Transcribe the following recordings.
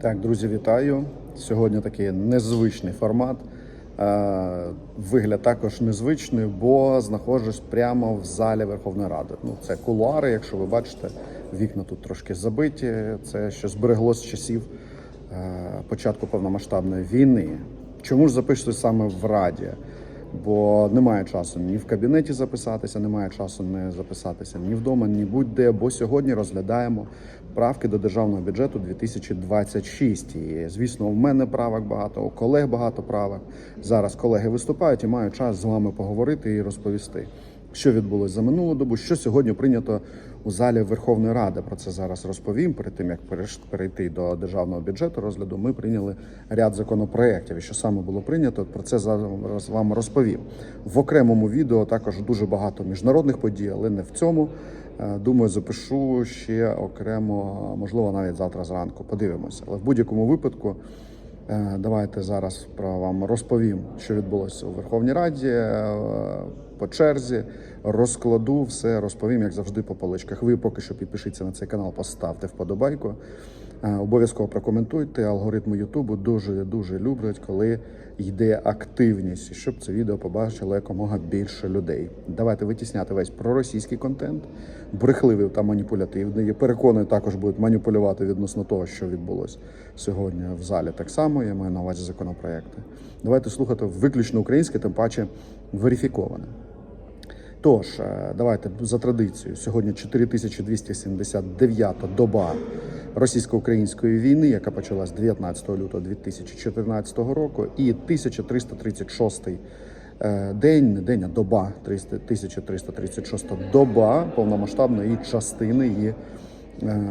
Так, друзі, вітаю. Сьогодні такий незвичний формат. Е, Вигляд також незвичний, бо знаходжусь прямо в залі Верховної Ради. Ну, це кулуари, якщо ви бачите, вікна тут трошки забиті. Це що збереглося з часів е, початку повномасштабної війни. Чому ж запишусь саме в Раді? Бо немає часу ні в кабінеті записатися, немає часу не записатися ні вдома, ні будь-де. Бо сьогодні розглядаємо правки до державного бюджету 2026. І звісно, у мене правок багато, у колег багато правок. Зараз колеги виступають і маю час з вами поговорити і розповісти, що відбулося за минулу добу, що сьогодні прийнято у залі Верховної Ради. Про це зараз розповім. Перед тим як перейти до державного бюджету розгляду, ми прийняли ряд законопроєктів. Що саме було прийнято, про це зараз вам розповім. В окремому відео також дуже багато міжнародних подій, але не в цьому. Е, Думаю, запишу ще окремо, можливо, навіть завтра зранку. Подивимося. Але в будь-якому випадку. Е, Давайте зараз про вам розповім, що відбулося у Верховній Раді е, по черзі. Розкладу все, розповім, як завжди, по поличках. Ви поки що підпишіться на цей канал, поставте вподобайку. Е, Обов'язково прокоментуйте. Алгоритми Ютубу дуже дуже люблять, коли йде активність, щоб це відео побачило якомога більше людей. Давайте витісняти весь проросійський контент, брехливий та маніпулятивний. Я переконаний, також будуть маніпулювати відносно того, що відбулося сьогодні в залі. Так само я маю на увазі законопроекти. Давайте слухати виключно українське, тим паче верифіковане. Тож, е, давайте за традицією. Сьогодні 4279 доба російсько-української війни, яка почалась 19 лютого 2014 року, і 1336 е, день, не день, а доба, 300 1336 доба повномасштабної частини її е,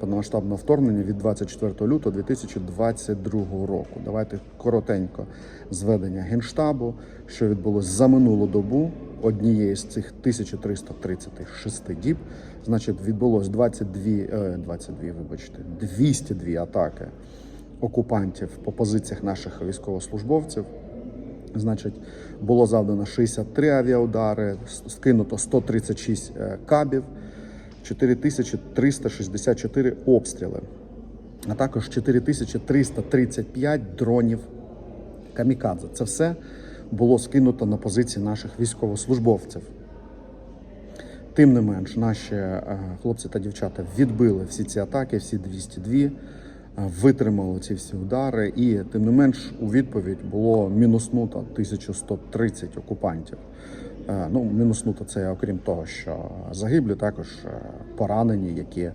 повномасштабного вторгнення від 24 лютого 2022 року. Давайте коротенько зведення генштабу, що відбулося за минулу добу однієї з цих 1336 діб. Значить, відбулось 22, е, 22, вибачте, 202 атаки окупантів по позиціях наших військовослужбовців. Значить, було завдано 63 авіаудари, скинуто 136 е, кабів, 4364 обстріли, а також 4335 дронів камікадзе. Це все було скинуто на позиції наших військовослужбовців. Тим не менш, наші е, хлопці та дівчата відбили всі ці атаки, всі 202, е, витримали ці всі удари, і тим не менш у відповідь було мінуснуто 1130 окупантів. Е, Ну, мінуснуто це окрім того, що загиблі, також поранені, які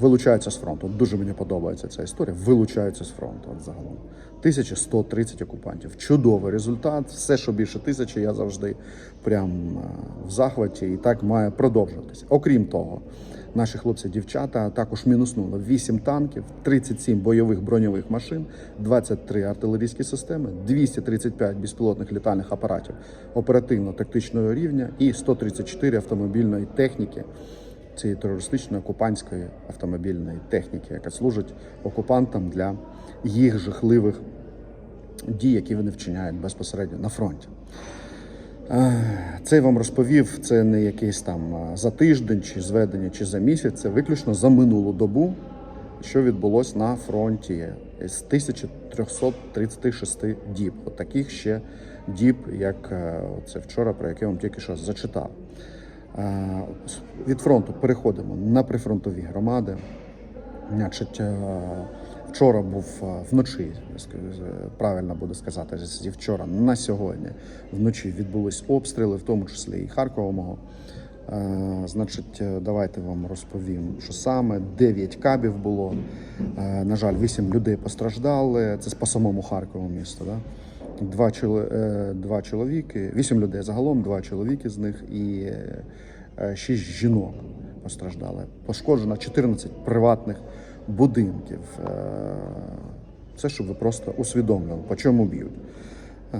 вилучаються з фронту. Дуже мені подобається ця історія. Вилучаються з фронту от загалом. 1130 окупантів. Чудовий результат. Все, що більше тисячі, я завжди прям е, в захваті, і так має продовжуватися. Окрім того, наші хлопці дівчата також мінуснули 8 танків, 37 бойових броньових машин, 23 артилерійські системи, 235 безпілотних літальних апаратів оперативно-тактичного рівня і 134 автомобільної техніки цієї терористичної окупантської автомобільної техніки, яка служить окупантам для їх жахливих дій, які вони вчиняють безпосередньо на фронті. Е, Це я вам розповів. Це не якийсь там е, за тиждень, чи зведення, чи за місяць. Це виключно за минулу добу, що відбулось на фронті з 1336 діб. От таких ще діб, як е, це вчора, про яке я вам тільки що зачитав. Е, Від фронту переходимо на прифронтові громади. Значить, е, вчора був е, вночі, правильно буде сказати, зі вчора на сьогодні. Вночі відбулись обстріли, в тому числі і Харкова мого. Значить, давайте вам розповім, що саме 9 кабів було. На жаль, 8 людей постраждали. Це по самому Харкову місту. Да? Два, чоло- два чоловіки, 8 людей загалом, два чоловіки з них і 6 жінок постраждали. Пошкоджено 14 приватних будинків. Е, Це щоб ви просто усвідомлювали, по чому б'ють. Е,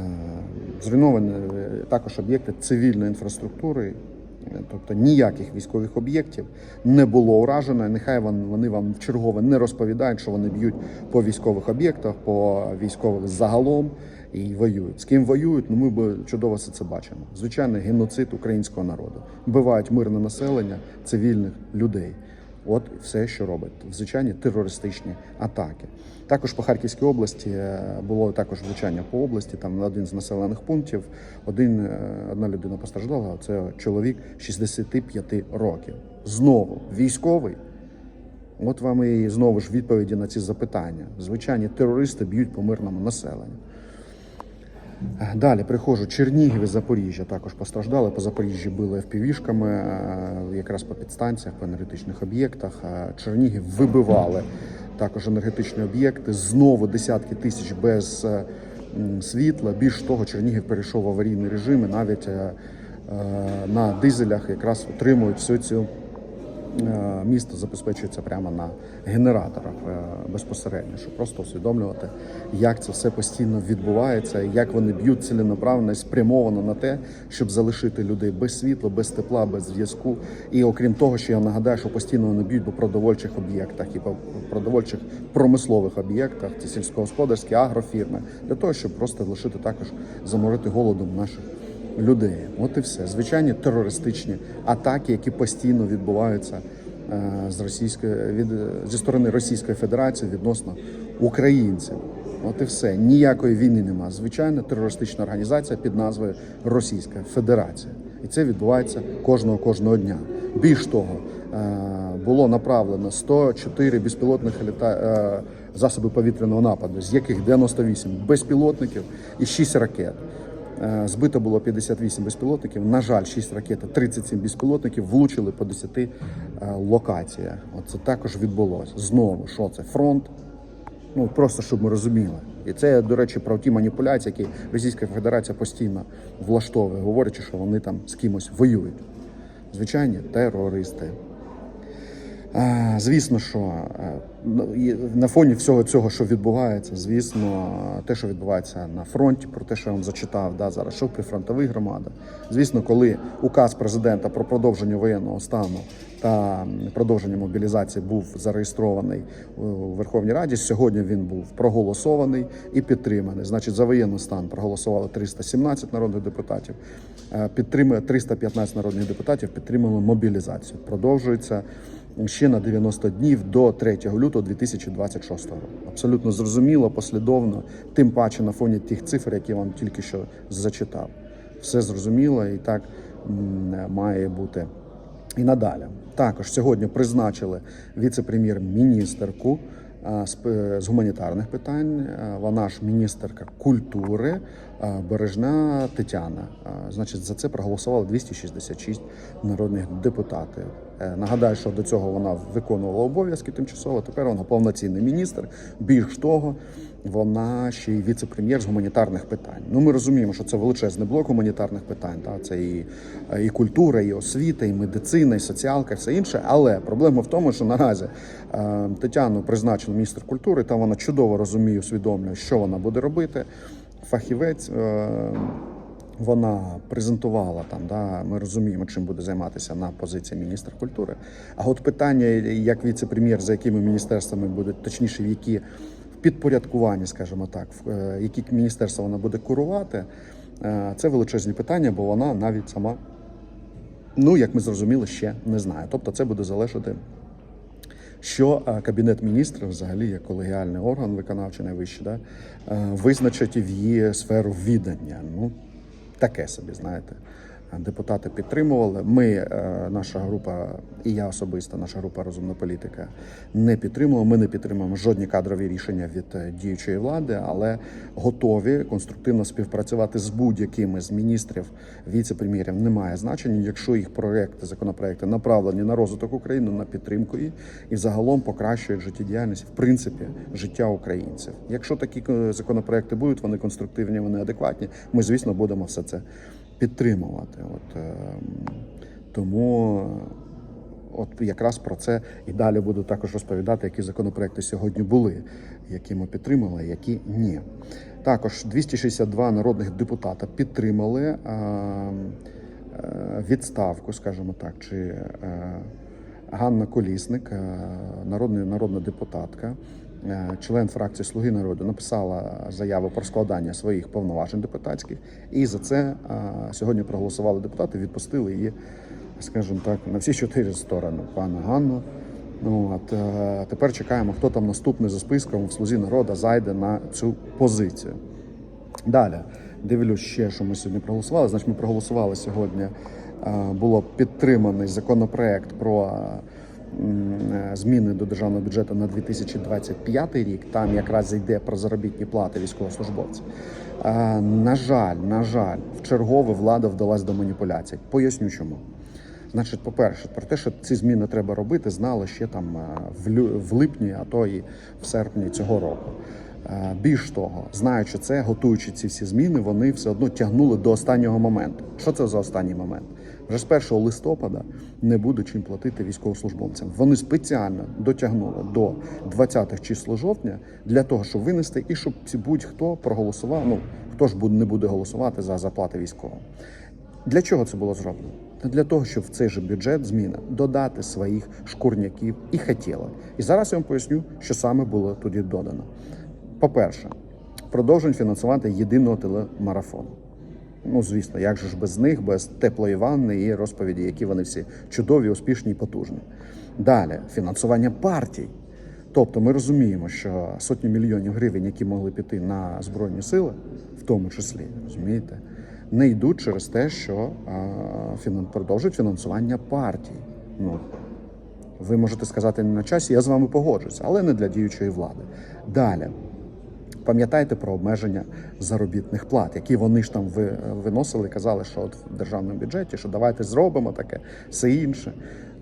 Зруйновані е, також об'єкти цивільної інфраструктури, е, тобто ніяких військових об'єктів не було уражено. Нехай вони вам вчергове не розповідають, що вони б'ють по військових об'єктах, по військових загалом і воюють. З ким воюють, ну ми б чудово все це бачимо. Звичайний геноцид українського народу. Вбивають мирне населення, цивільних людей. От все, що робить звичайні терористичні атаки. Також по Харківській області е, було також влучання по області. Там на один з населених пунктів один е, одна людина постраждала. Це чоловік 65 років. Знову військовий. От вам і знову ж відповіді на ці запитання. Звичайні терористи б'ють по мирному населенню. Далі приходжу Чернігів і Запоріжжя також постраждали. По Запоріжжі били впівішками, е, якраз по підстанціях, по енергетичних об'єктах. Е, Чернігів вибивали також енергетичні об'єкти. Знову десятки тисяч без е, світла. Більш того, Чернігів перейшов в аварійний режим і навіть на дизелях якраз отримують всю цю. Е, Місто забезпечується прямо на генераторах е, безпосередньо, щоб просто усвідомлювати, як це все постійно відбувається, як вони б'ють ціленаправленно і спрямовано на те, щоб залишити людей без світла, без тепла, без зв'язку. І окрім того, що я нагадаю, що постійно вони б'ють по продовольчих об'єктах і по продовольчих промислових об'єктах, це сільськогосподарські агрофірми, для того, щоб просто лишити також заморити голодом наших людей. От і все. Звичайні терористичні атаки, які постійно відбуваються е, з російської від зі сторони Російської Федерації відносно українців. От і все. Ніякої війни нема. Звичайна терористична організація під назвою Російська Федерація. І це відбувається кожного кожного дня. Більш того, е, було направлено 104 безпілотних літа... е, засоби повітряного нападу, з яких 98 безпілотників і 6 ракет. Е, Збито було 58 безпілотників. На жаль, 6 ракет, та 37 безпілотників влучили по 10 е, локаціях. Оце також відбулося. Знову, що це? Фронт. Ну просто щоб ми розуміли. І це, до речі, про ті маніпуляції, які Російська Федерація постійно влаштовує, говорячи, що вони там з кимось воюють. Звичайні терористи. Е, Звісно, що е, ну, на фоні всього цього, що відбувається, звісно, те, що відбувається на фронті, про те, що я вам зачитав, да, зараз що прифронтових громадах. Звісно, коли указ президента про продовження воєнного стану та продовження мобілізації був зареєстрований у Верховній Раді, сьогодні він був проголосований і підтриманий. Значить, за воєнний стан проголосували 317 народних депутатів. Е, Підтримує 315 народних депутатів. Підтримали мобілізацію. Продовжується ще на 90 днів до 3 лютого 2026 року. Абсолютно зрозуміло, послідовно, тим паче на фоні тих цифр, які я вам тільки що зачитав. Все зрозуміло і так має бути і надалі. Також сьогодні призначили віце-прем'єр-міністерку з гуманітарних питань. Вона ж міністерка культури Бережна Тетяна. Значить, за це проголосувало 266 народних депутатів. Е, Нагадаю, що до цього вона виконувала обов'язки тимчасово. Тепер вона повноцінний міністр. Більш того, вона ще й віце-прем'єр з гуманітарних питань. Ну, ми розуміємо, що це величезний блок гуманітарних питань. Та це і, і культура, і освіта, і медицина, і соціалка, і все інше. Але проблема в тому, що наразі е, Тетяну призначено міністр культури, та вона чудово розуміє, усвідомлює, що вона буде робити. Фахівець. Е, вона презентувала там, да, ми розуміємо, чим буде займатися на позиції міністра культури. А от питання, як віце-прем'єр, за якими міністерствами буде, точніше, в які в підпорядкуванні, скажімо так, в е, які міністерства вона буде курувати, е, це величезні питання, бо вона навіть сама, ну як ми зрозуміли, ще не знає. Тобто, це буде залежати. Що е, кабінет міністрів, взагалі, як колегіальний орган виконавчий найвищий, да, е, визначить в її сферу віддання. Ну, таке собі, знаєте. Депутати підтримували. Ми, е, наша група, і я особисто, наша група розумна політика, не підтримувала. Ми не підтримуємо жодні кадрові рішення від е, діючої влади, але готові конструктивно співпрацювати з будь-якими з міністрів, віце-прем'єрів. Немає значення, якщо їх проекти, законопроекти направлені на розвиток України, на підтримку її і загалом покращують життєдіяльність, в принципі, життя українців. Якщо такі е, законопроекти будуть, вони конструктивні, вони адекватні. Ми, звісно, будемо все це підтримувати. От е, тому от якраз про це і далі буду також розповідати, які законопроекти сьогодні були, які ми підтримали, які ні. Також 262 народних депутата підтримали е, е, відставку, скажімо так, чи е, Ганна Колісник, е, народна, народна депутатка, член фракції Слуги народу, написала заяву про складання своїх повноважень депутатських, і за це е, сьогодні проголосували депутати, відпустили її, скажімо так, на всі чотири сторони. Пана Ганну Ну от е, тепер чекаємо, хто там наступний за списком в слузі народу зайде на цю позицію. Далі дивлюсь ще, що ми сьогодні проголосували. Значить, ми проголосували сьогодні. е, Було підтриманий законопроект про е, е, зміни до державного бюджету на 2025 рік. Там якраз йде про заробітні плати військовослужбовців. Е, На жаль, на жаль, в чергове влада вдалась до маніпуляцій. Поясню чому. Значить, по-перше, про те, що ці зміни треба робити, знали ще там е, в, липні, а то і в серпні цього року. Е, Більш того, знаючи це, готуючи ці всі зміни, вони все одно тягнули до останнього моменту. Що це за останній момент? Вже з 1 листопада не буде чим платити військовослужбовцям. Вони спеціально дотягнули до 20-х числа жовтня для того, щоб винести і щоб будь-хто проголосував. Ну хто ж не буде голосувати за заплати військовим. Для чого це було зроблено? Для того, щоб в цей же бюджет зміна додати своїх шкурняків і хотілок. І зараз я вам поясню, що саме було тоді додано. По-перше, продовжуємо фінансувати єдиного телемарафону. Ну, звісно, як же ж без них, без теплої ванни і розповіді, які вони всі чудові, успішні і потужні. Далі фінансування партій. Тобто ми розуміємо, що сотні мільйонів гривень, які могли піти на збройні сили, в тому числі, розумієте, не йдуть через те, що а, продовжують фінансування партій. Ну, ви можете сказати не на часі, я з вами погоджуюся, але не для діючої влади. Далі. Пам'ятайте про обмеження заробітних плат, які вони ж там виносили, казали, що от в державному бюджеті, що давайте зробимо таке, все інше.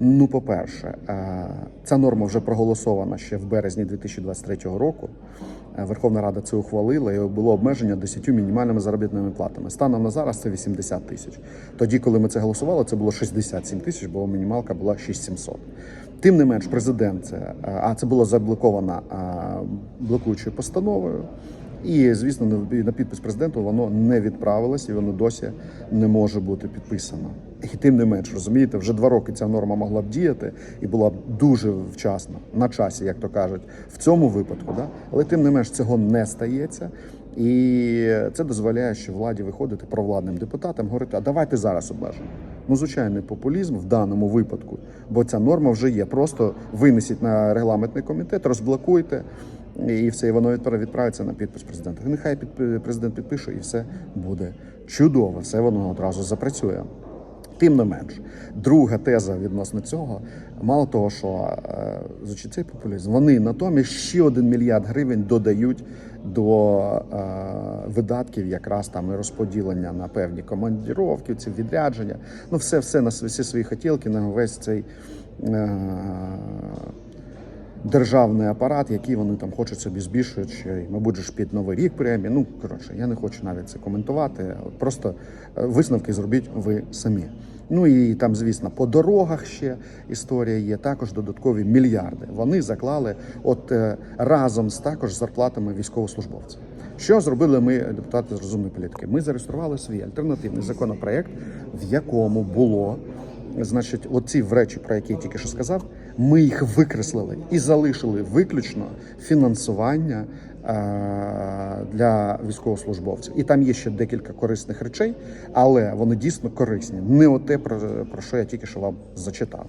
Ну, по-перше, е, ця норма вже проголосована ще в березні 2023 року. Е, Верховна Рада це ухвалила і було обмеження 10 мінімальними заробітними платами. Станом на зараз це 80 тисяч. Тоді, коли ми це голосували, це було 67 тисяч, бо мінімалка була 6700. Тим не менш, президент е, а це було заблоковано блокуючою постановою. І, звісно, на- підпис президенту воно не відправилось і воно досі не може бути підписано. І тим не менш, розумієте, вже два роки ця норма могла б діяти і була б дуже вчасно, на часі, як то кажуть, в цьому випадку. Да? Але тим не менш цього не стається. І це дозволяє, що владі виходити провладним депутатам, говорити, а давайте зараз обмежимо. Ну, звичайний популізм в даному випадку, бо ця норма вже є. Просто винесіть на регламентний комітет, розблокуйте, і все, і воно відпра- відправиться на підпис президента. Нехай підпи- президент підпише, і все буде чудово. Все воно одразу запрацює. Тим не менш, друга теза відносно цього, мало того, що е, звучить цей популізм, вони натомість ще один мільярд гривень додають до е, видатків, якраз там і розподілення на певні командіровки, ці відрядження. Ну, все, все на всі свої хотілки, на весь цей. Е, державний апарат, який вони там хочуть собі збільшують, й, мабуть, ж під новий рік премії. Ну коротше, я не хочу навіть це коментувати. Просто е, висновки зробіть ви самі. Ну і там, звісно, по дорогах ще історія є. Також додаткові мільярди. Вони заклали от е, разом з також зарплатами військовослужбовців. Що зробили ми, депутати з розумної політики? Ми зареєстрували свій альтернативний законопроект, в якому було Значить, оці речі, про які я тільки що сказав, ми їх викреслили і залишили виключно фінансування е, для військовослужбовців. І там є ще декілька корисних речей, але вони дійсно корисні. Не оте, про, про що я тільки що вам зачитав.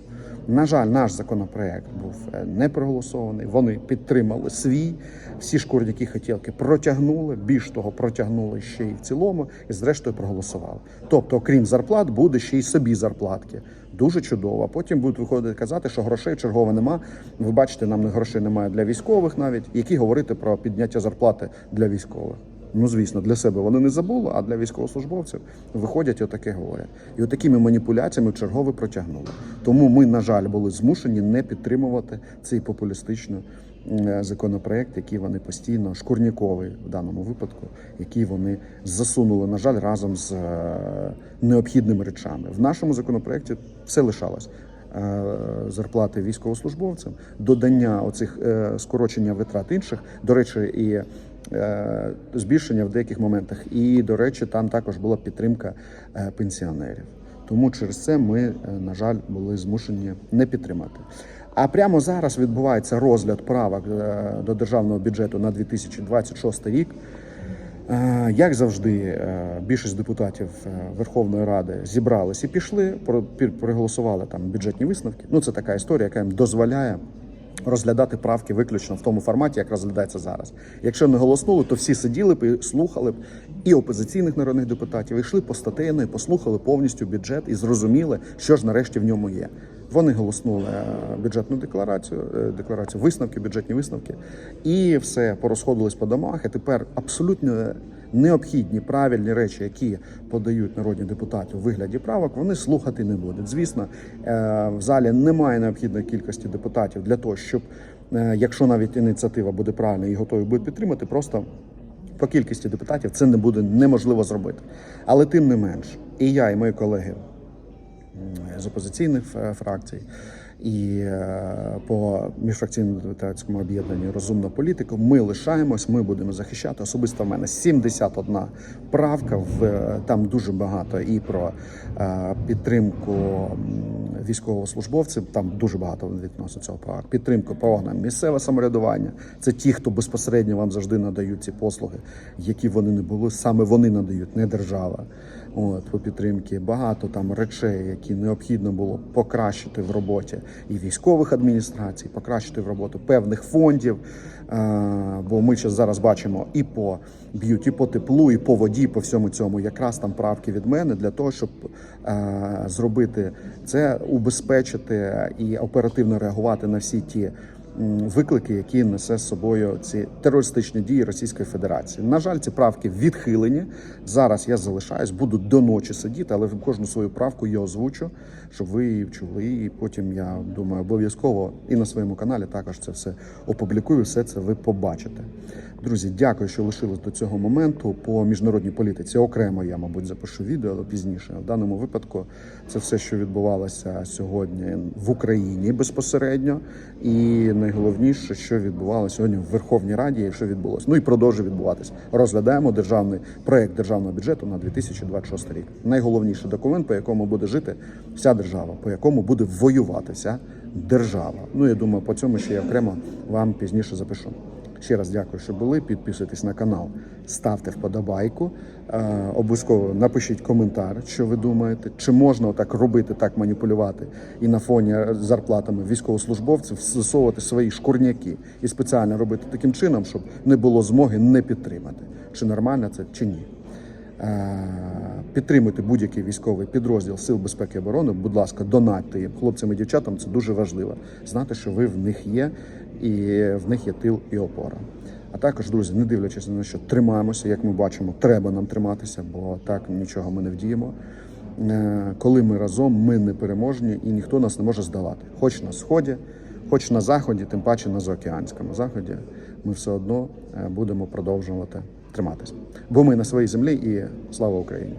На жаль, наш законопроект був е, не проголосований. Вони підтримали свій. Всі шкурняки хотілки протягнули. Більш того, протягнули ще й в цілому, і зрештою проголосували. Тобто, окрім зарплат, буде ще й собі зарплатки. Дуже чудово. А потім будуть виходити казати, що грошей чергово нема. Ви бачите, нам грошей немає для військових, навіть які говорити про підняття зарплати для військових. Ну, звісно, для себе вони не забули, а для військовослужбовців виходять і отаке говорять. І отакими маніпуляціями чергове протягнули. Тому ми, на жаль, були змушені не підтримувати цей популістичний е, законопроект, який вони постійно шкурніковий в даному випадку, який вони засунули, на жаль, разом з е, необхідними речами. В нашому законопроекті все лишалось. Е, Зарплати військовослужбовцям, додання оцих скорочення витрат інших, до речі, і збільшення в деяких моментах. І, до речі, там також була підтримка пенсіонерів. Тому через це ми, е, на жаль, були змушені не підтримати. А прямо зараз відбувається розгляд правок е, до державного бюджету на 2026 рік. Е, Як завжди, більшість депутатів Верховної Ради зібрались і пішли, про- пі- проголосували там бюджетні висновки. Ну це така історія, яка їм дозволяє розглядати правки виключно в тому форматі, як розглядається зараз. Якщо не голоснули, то всі сиділи б і слухали б і опозиційних народних депутатів, і йшли по статейно, і послухали повністю бюджет і зрозуміли, що ж нарешті в ньому є. Вони голоснули е, бюджетну декларацію, е, декларацію, висновки, бюджетні висновки, і все порозходились по домах. І тепер абсолютно необхідні правильні речі, які подають народні депутати у вигляді правок, вони слухати не будуть. Звісно, е, в залі немає необхідної кількості депутатів для того, щоб якщо навіть ініціатива буде правильна і готові будуть підтримати, просто по кількості депутатів це не буде неможливо зробити. Але тим не менш, і я, і мої колеги з опозиційних е, фракцій. І е, по міжфракційному депутатському об'єднанню розумна політика. Ми лишаємось, ми будемо захищати. Особисто в мене 71 правка. В е, там дуже багато і про підтримку військовослужбовців. Там дуже багато відносно цього правок. Підтримку по органам місцеве самоврядування. Це ті, хто безпосередньо вам завжди надають ці послуги, які вони не були. Саме вони надають, не держава. От по підтримки багато там речей, які необхідно було покращити в роботі і військових адміністрацій, покращити в роботу певних фондів. Е, Бо ми зараз бачимо і по б'ють, і по теплу, і по воді, по всьому цьому. Якраз там правки від мене для того, щоб е, зробити це, убезпечити і оперативно реагувати на всі ті виклики, які несе з собою ці терористичні дії Російської Федерації. На жаль, ці правки відхилені. Зараз я залишаюсь, буду до ночі сидіти, але кожну свою правку я озвучу, щоб ви її чули. І потім я думаю, обов'язково і на своєму каналі також це все опублікую. Все це ви побачите. Друзі, дякую, що лишились до цього моменту. По міжнародній політиці окремо я, мабуть, запишу відео але пізніше. В даному випадку це все, що відбувалося сьогодні в Україні безпосередньо, і найголовніше, що відбувалося сьогодні в Верховній Раді, і що відбулося. Ну і продовжує відбуватися. Розглядаємо державний проект державного бюджету на 2026 рік. Найголовніший документ, по якому буде жити вся держава, по якому буде воюватися держава. Ну я думаю, по цьому ще я окремо вам пізніше запишу. Ще раз дякую, що були. Підписуйтесь на канал, ставте вподобайку. Е, обов'язково напишіть коментар, що ви думаєте, чи можна отак робити, так маніпулювати і на фоні зарплатами військовослужбовців застосовувати свої шкурняки і спеціально робити таким чином, щоб не було змоги не підтримати. Чи нормально це, чи ні. Е, Підтримуйте будь-який військовий підрозділ Сил безпеки і оборони. Будь ласка, донатьте їм хлопцям і дівчатам. Це дуже важливо. Знати, що ви в них є, і в них є тил і опора. А також, друзі, не дивлячись на що тримаємося, як ми бачимо, треба нам триматися, бо так нічого ми не вдіємо. Е, Коли ми разом, ми не переможні і ніхто нас не може здолати. Хоч на сході, хоч на заході, тим паче на заокеанському заході, ми все одно е, будемо продовжувати триматися. Бо ми на своїй землі і слава Україні!